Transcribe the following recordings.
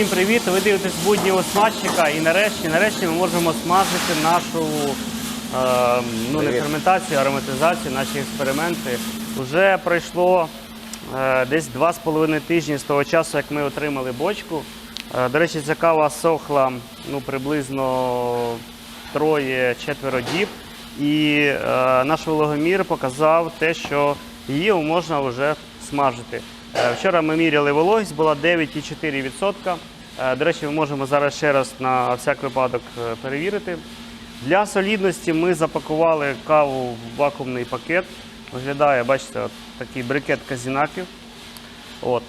Всім привіт! Ви дивитесь будні у і нарешті, нарешті ми можемо смажити нашу е, ну, не ферментацію, а ароматизацію, наші експерименти. Уже пройшло е, десь два з половиною тижні з того часу, як ми отримали бочку. Е, до речі, ця кава сохла ну, приблизно троє-четверо діб. І е, наш вологомір показав те, що її можна вже смажити. Е, Вчора ми міряли вологість, була 9,4%. Е, До речі, ми можемо зараз ще раз на всяк випадок е, перевірити. Для солідності ми запакували каву в вакуумний пакет. Виглядає, бачите, от такий брикет казінаків. От.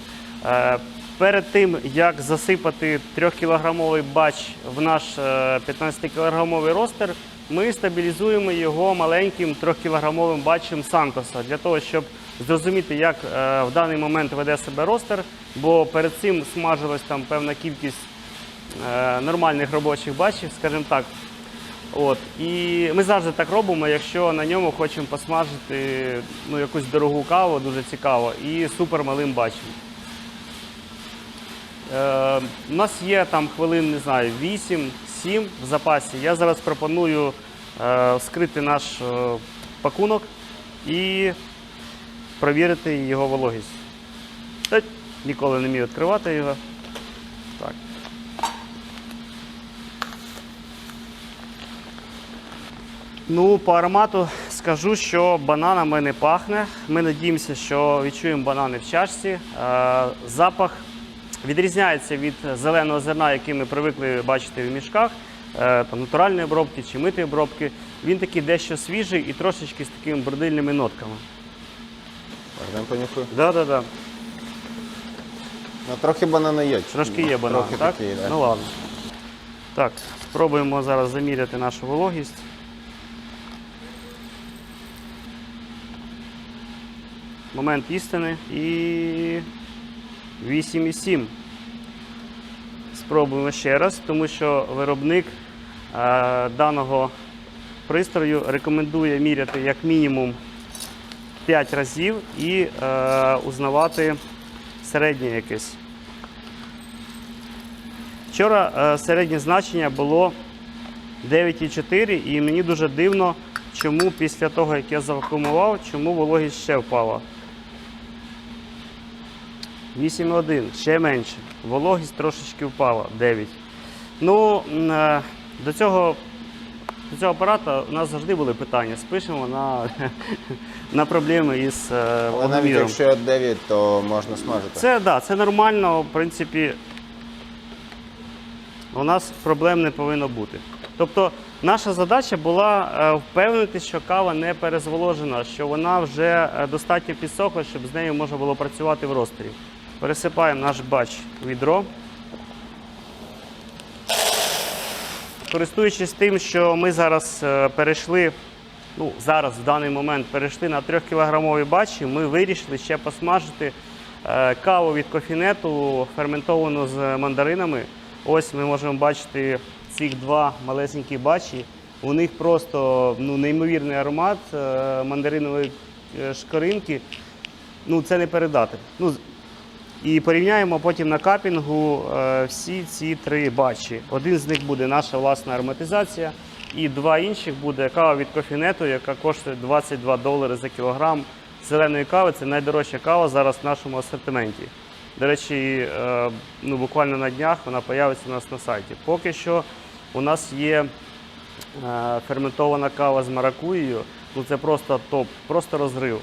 Перед тим, як засипати 3-кілограмовий бач в наш е, 15-кілограмовий ростер, ми стабілізуємо його маленьким 3-кілограмовим бачем Сантоса для того, щоб зрозуміти, як е, в даний момент веде себе ростер, бо перед цим смажилась там певна кількість е, нормальних робочих бачів, скажімо так. От. І ми завжди так робимо, якщо на ньому хочемо посмажити ну, якусь дорогу каву, дуже цікаво, і супер малим бачим. Е, у нас є там хвилин, не знаю, 8-7 в запасі. Я зараз пропоную е, вскрити наш е, пакунок і провірити його вологість. Та, ніколи не міг відкривати його. Так. Ну, по аромату скажу, що бананами не пахне. Ми надіємося, що відчуємо банани в чашці. Е, запах відрізняється від зеленого зерна, який ми привикли бачити в мішках, е, там, натуральної обробки чи митої обробки. Він такий дещо свіжий і трошечки з такими бродильними нотками. Можна понюхаю? Да, да, да. Ну, трохи банана є. Трошки є банан, Трохи так? такий, да. Ну ладно. Так, спробуємо зараз заміряти нашу вологість. Момент істини і 8,7. Спробуємо ще раз, тому що виробник е, даного пристрою рекомендує міряти як мінімум 5 разів і е, узнавати середнє якесь. Вчора е, середнє значення було 9,4 і мені дуже дивно, чому після того, як я завакуумував, чому вологість ще впала. 8,1, ще менше. Вологість трошечки впала 9. Ну, е, до цього, до цього апарата у нас завжди були питання. Спишемо на, на проблеми із е, Але навіть якщо 9, то можна смажити. Це да, це нормально, в принципі. У нас проблем не повинно бути. Тобто, наша задача була е, впевнити, що кава не перезволожена, що вона вже е, достатньо підсохла, щоб з нею можна було працювати в ростері. Пересипаємо наш бач в відро. Користуючись тим, що ми зараз е, перейшли, ну зараз в даний момент перейшли на 3-кілограмові бачі, ми вирішили ще посмажити е, каву від кофінету, ферментовану з мандаринами. Ось ми можемо бачити цих два малесенькі бачі. У них просто ну, неймовірний аромат е, мандаринової шкоринки. Ну, це не передати. Ну, і порівняємо потім на капінгу е, всі ці три бачі. Один з них буде наша власна ароматизація, і два інших буде кава від кофінету, яка коштує 22 долари за кілограм зеленої кави. Це найдорожча кава зараз в нашому асортименті. До речі, е, ну, буквально на днях вона появиться у нас на сайті. Поки що у нас є е, ферментована кава з маракуєю. Ну це просто топ, просто розрив.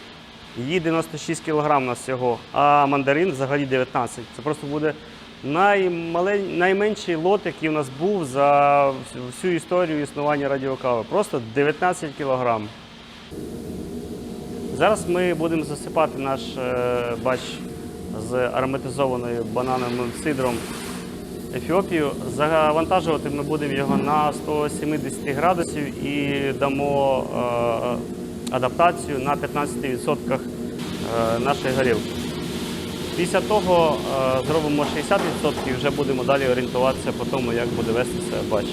Її 96 кг у нас всього, а мандарин взагалі 19. Це просто буде наймалень... найменший лот, який у нас був за всю- історію існування радіокави. Просто 19 кг. Зараз ми будемо засипати наш е, бач з ароматизованою банановим сидром Ефіопію. Завантажувати ми будемо його на 170 градусів і дамо е, адаптацію на 15% е, нашої горілки. Після того е, зробимо 60% і вже будемо далі орієнтуватися по тому, як буде вести себе бач.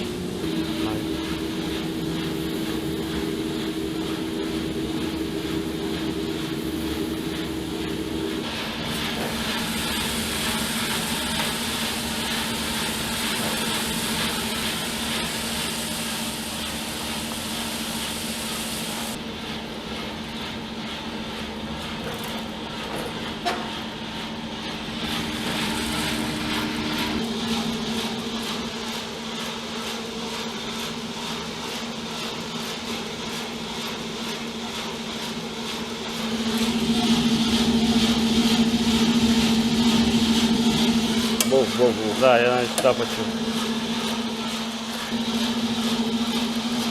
Да, я навіть почув.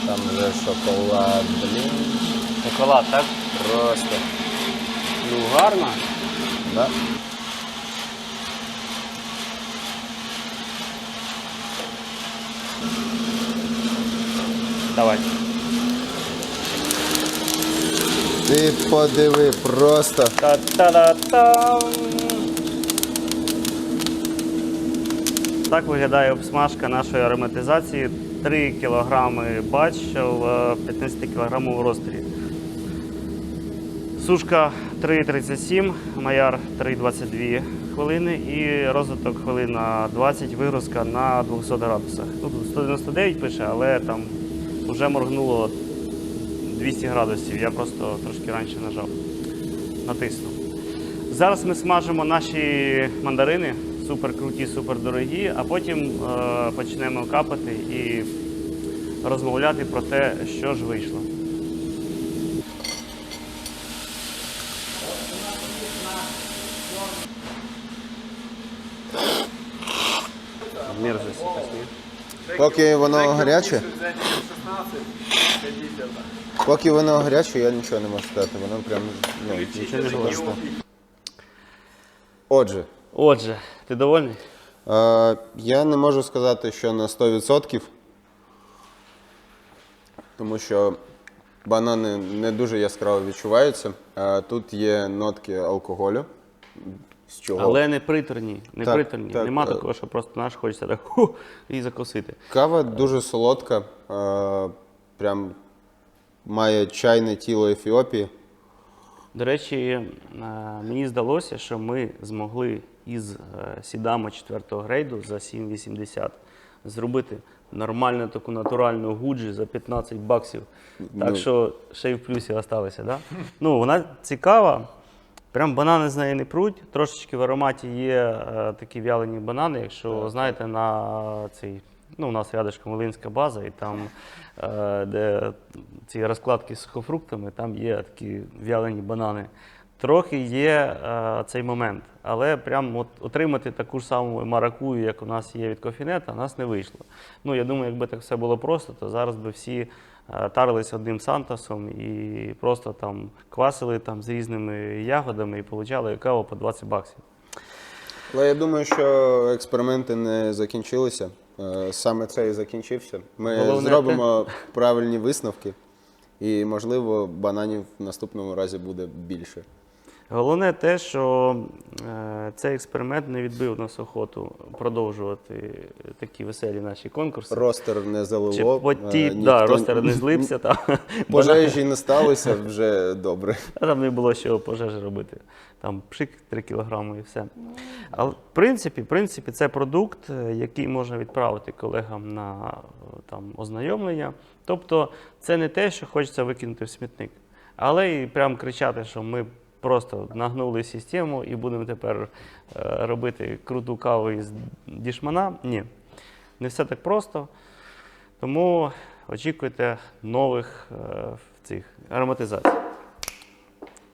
Там вже шоколад, блін. Шоколад, так? Просто. Ну, гарно. Да? Давай. Ти подиви, просто. Та-та-да-там. Так виглядає обсмажка нашої ароматизації. 3 кг бач в 15 кг розстрілі. Сушка 3,37, маяр 3,22 хвилини і розвиток хвилина 20, вигрузка на 200 градусах. Ну, тут 199 пише, але там вже моргнуло 200 градусів. Я просто трошки раніше нажав, натиснув. Зараз ми смажимо наші мандарини, супер круті, супер дорогі, а потім е, почнемо капати і розмовляти про те, що ж вийшло. Мерзость якась, ні? Поки воно гаряче. Поки воно гаряче, я нічого не можу сказати. Воно прям ну, Нічого не говорю. Отже, Отже, ти довольний? е, я не можу сказати, що на 100%, тому що банани не дуже яскраво відчуваються. Е, тут є нотки алкоголю. З чого? Але не приторні. Не Так, приторні. так, Нема е. такого, що просто наш хочеться так ху, і закусити. Кава дуже солодка, е, прям має чайне тіло Ефіопії. До речі, е, мені здалося, що ми змогли із е, сідамо 4 грейду за 7,80 зробити нормальну таку натуральну гуджі за 15 баксів. Так Ну. що ще й в плюсі залишилися. Да? Ну, вона цікава. Прям банани з неї не пруть. Трошечки в ароматі є е, такі вялені банани. Якщо знаєте, на цей. Ну, у нас рядышком Волинська база, і там, е, де ці розкладки з сухофруктами, там є такі вялені банани. Трохи є е, цей момент, але прям от отримати таку ж саму маракую, як у нас є від кофінета, у нас не вийшло. Ну, я думаю, якби так все було просто, то зараз би всі е, тарились одним сантосом і просто там квасили там з різними ягодами і получали каву по 20 баксів. Але я думаю, що експерименти не закінчилися. Е, Саме це і закінчився. Ми Головне зробимо правильні висновки, і, можливо, бананів в наступному разі буде більше. Головне те, що е, цей експеримент не відбив нас охоту продовжувати такі веселі наші конкурси. Ростер не залило. поті, е, да, ростер не злився, там, Пожежі не сталося вже добре. а там не було що пожежі робити. Там пшик 3 кілограми і все. Але в принципі, в принципі, це продукт, е, який можна відправити колегам на там, ознайомлення. Тобто це не те, що хочеться викинути в смітник. Але і прям кричати, що ми просто нагнули систему і будемо тепер е, робити круту каву із дішмана. Ні, не все так просто. Тому очікуйте нових е, цих ароматизацій.